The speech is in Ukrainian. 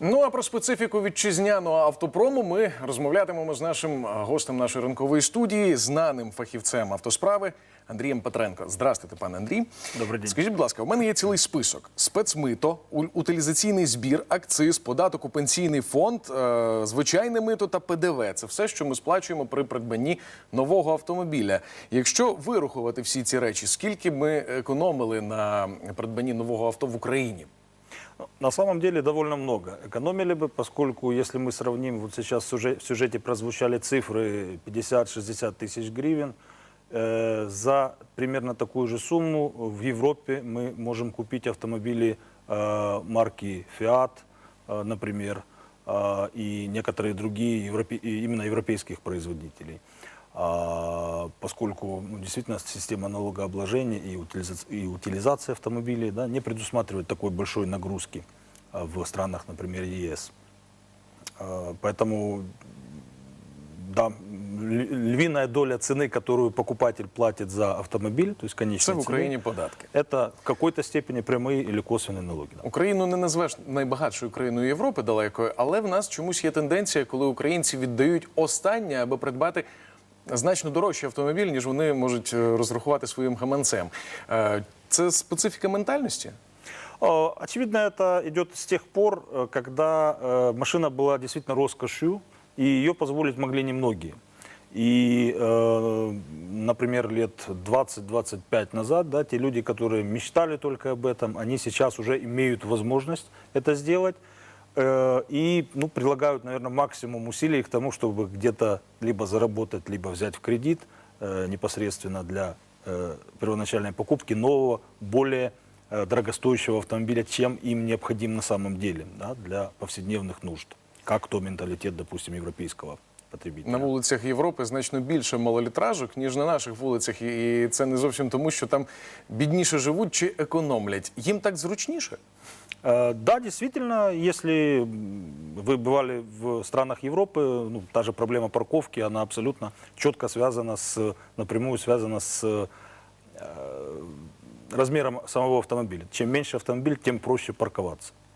Ну а про специфіку вітчизняного автопрому ми розмовлятимемо з нашим гостем нашої ранкової студії, знаним фахівцем автосправи Андрієм Петренко. Здравствуйте, пане Андрій. Добрий день. Скажіть, будь ласка, у мене є цілий список: спецмито, утилізаційний збір, акциз, податок у пенсійний фонд, е, звичайне мито та ПДВ. Це все, що ми сплачуємо при придбанні нового автомобіля. Якщо вирахувати всі ці речі, скільки ми економили на придбанні нового авто в Україні? Ну, На самом деле довольно много. Экономили бы, поскольку если мы сравним, вот сейчас в сюжете, в сюжете прозвучали цифры 50-60 тысяч гривен, э, за примерно такую же сумму в Европе мы можем купить автомобили э, марки Fiat, э, например, э, и некоторые другие европе- и именно европейских производителей. А, поскольку ну, действительно система налогообложения и, утилиза- и утилизация автомобилей да, не предусматривает такой большой нагрузки а, в странах, например, ЕС. А, Поэтому да, ль- львиная доля цены, которую покупатель платит за автомобиль, то есть Це конечной в цены, Україні податки. это в какой-то степени прямые или косвенные налоги. да. Україну не назвеш найбагатшою країною Європи далекою, але в нас чомусь є тенденція, коли українці віддають останнє, аби придбати значно дорожчий автомобіль, ніж вони можуть е, розрахувати своїм гаманцем. Е, Це специфіка ментальності. Э, Очевидно, это идет с тех пор, э, когда э, машина была действительно роскошью, и ее позволить могли немногие. И, э, например, лет 20-25 назад, да, те люди, которые мечтали только об этом, они сейчас уже имеют возможность это сделать э, и ну, прилагают, наверное, максимум усилий к тому, чтобы где-то либо заработать, либо взять в кредит э, непосредственно для э, первоначальной покупки нового, более э, дорогостоящего автомобиля, чем им необходим на самом деле да, для повседневных нужд, как то менталитет, допустим, европейского потребителя. На вулицях Європи значно більше малолітражок, ніж на наших вулицях. І це не зовсім тому, що там бідніше живуть чи економлять. Їм так зручніше. Э, Да, действительно, если м, вы бывали в странах Европы, ну, та же проблема парковки, она абсолютно четко связана с, напрямую связана с э, размером самого автомобиля. Чем меньше автомобиль, тем проще парковаться.